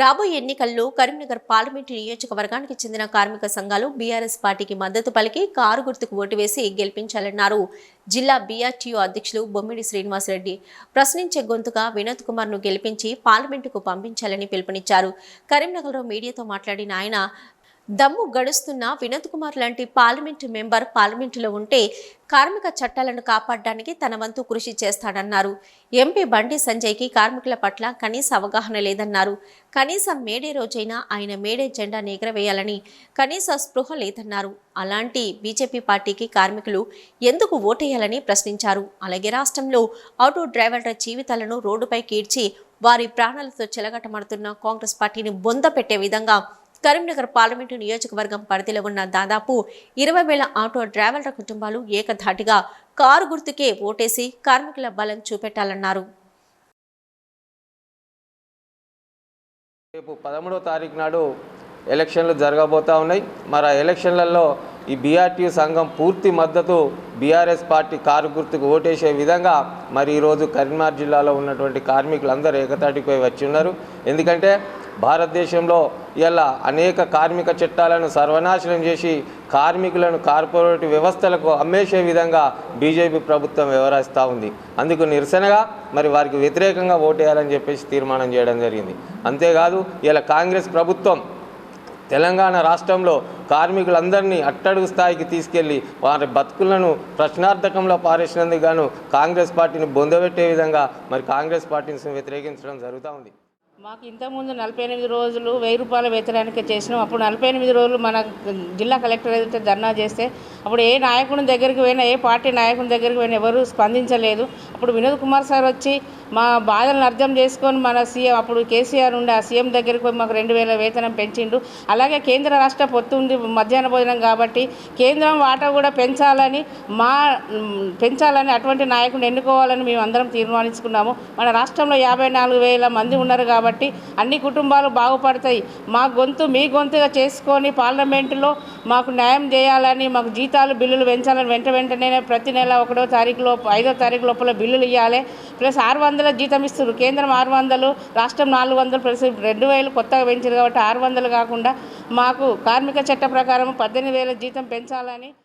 రాబోయే ఎన్నికల్లో కరీంనగర్ పార్లమెంటు నియోజకవర్గానికి చెందిన కార్మిక సంఘాలు బీఆర్ఎస్ పార్టీకి మద్దతు పలికి కారు గుర్తుకు ఓటు వేసి గెలిపించాలన్నారు. జిల్లా బీఆర్టీయూ అధ్యక్షులు బొమ్మిడి శ్రీనివాసరెడ్డి ప్రశ్నించే గొంతుగా వినోద్ కుమార్ను గెలిపించి పార్లమెంటుకు పంపించాలని పిలుపునిచ్చారు. కరీంనగర్లో మీడియాతో మాట్లాడిన ఆయన దమ్ము గడుస్తున్న వినోద్ కుమార్ లాంటి పార్లమెంటు మెంబర్ పార్లమెంటులో ఉంటే కార్మిక చట్టాలను కాపాడడానికి తన వంతు కృషి చేస్తాడన్నారు. ఎంపీ బండి సంజయ్కి కార్మికుల పట్ల కనీస అవగాహన లేదన్నారు. కనీసం మేడే రోజైనా ఆయన మేడే జెండా ఎగరవేయాలని కనీస స్పృహ లేదన్నారు. అలాంటి బీజేపీ పార్టీకి కార్మికులు ఎందుకు ఓటేయాలని ప్రశ్నించారు. అలాగే రాష్ట్రంలో ఆటో డ్రైవర్ల జీవితాలను రోడ్డుపై కీడ్చి వారి ప్రాణాలతో చెలగటమడుతున్న కాంగ్రెస్ పార్టీని బొంద పెట్టే విధంగా కరీంనగర్ పార్లమెంటు నియోజకవర్గం పరిధిలో ఉన్న దాదాపు ఇరవై వేల ఆటో డ్రైవర్ల కుటుంబాలు ఏకధాటిగా కారు గుర్తుకే ఓటేసి కార్మికుల బలం చూపెట్టాలన్నారు. రేపు పదమూడో తారీఖు నాడు ఎలక్షన్లు జరగబోతూ ఉన్నాయి. మరి ఆ ఎలక్షన్లలో ఈ బీఆర్టీ సంఘం పూర్తి మద్దతు బీఆర్ఎస్ పార్టీ కారు గుర్తుకు ఓటేసే విధంగా మరి ఈరోజు కరీంనగర్ జిల్లాలో ఉన్నటువంటి కార్మికులందరూ ఏకతాటిపై వచ్చి ఉన్నారు. ఎందుకంటే భారతదేశంలో ఇలా అనేక కార్మిక చట్టాలను సర్వనాశనం చేసి కార్మికులను కార్పొరేట్ వ్యవస్థలకు అమ్మేసే విధంగా బీజేపీ ప్రభుత్వం వ్యవహరిస్తూ ఉంది. అందుకు నిరసనగా మరి వారికి వ్యతిరేకంగా ఓటేయాలని చెప్పేసి తీర్మానం చేయడం జరిగింది. అంతేకాదు ఇలా కాంగ్రెస్ ప్రభుత్వం తెలంగాణ రాష్ట్రంలో కార్మికులందరినీ అట్టడుగు స్థాయికి తీసుకెళ్ళి వారి బతుకులను ప్రశ్నార్థకంలో పారేసినందుకు గాను కాంగ్రెస్ పార్టీని బొందబెట్టే విధంగా మరి కాంగ్రెస్ పార్టీని వ్యతిరేకించడం జరుగుతూ ఉంది. మాకు ఇంతకుముందు నలభై ఎనిమిది రోజులు వెయ్యి రూపాయల వేతనానికి చేసినాం. అప్పుడు నలభై ఎనిమిది రోజులు మన జిల్లా కలెక్టర్ ఏదైతే ధర్నా చేస్తే అప్పుడు ఏ నాయకుని దగ్గరికి పోయినా ఏ పార్టీ నాయకుని దగ్గరికి పోయినా ఎవరు స్పందించలేదు. అప్పుడు వినోద్ కుమార్ సార్ వచ్చి మా బాధలను అర్థం చేసుకొని మన సీఎం అప్పుడు కేసీఆర్ ఉండే ఆ సీఎం దగ్గరికి పోయి మాకు రెండు వేల వేతనం పెంచిండు. అలాగే కేంద్ర రాష్ట్ర పొత్తు ఉంది మధ్యాహ్న భోజనం కాబట్టి కేంద్రం వాటా కూడా పెంచాలని మా పెంచాలని అటువంటి నాయకుని ఎన్నుకోవాలని మేము అందరం తీర్మానించుకున్నాము. మన రాష్ట్రంలో యాభై నాలుగు వేల మంది ఉన్నారు కాబట్టి అన్ని కుటుంబాలు బాగుపడతాయి. మా గొంతు మీ గొంతుగా చేసుకొని పార్లమెంటులో మాకు న్యాయం చేయాలని మాకు జీతాలు బిల్లులు పెంచాలని వెంట వెంటనే ప్రతి నెల ఒకటో తారీఖు లోపు ఐదో తారీఖు లోపల బిల్లులు ఇవ్వాలి ప్లస్ ఆరు వందల జీతం ఇస్తారు కేంద్రం ఆరు వందలు రాష్ట్రం నాలుగు వందలు ప్లస్ రెండు వేలు కొత్తగా పెంచారు కాబట్టి ఆరు వందలు కాకుండా మాకు కార్మిక చట్ట ప్రకారం పద్దెనిమిది వేల జీతం పెంచాలని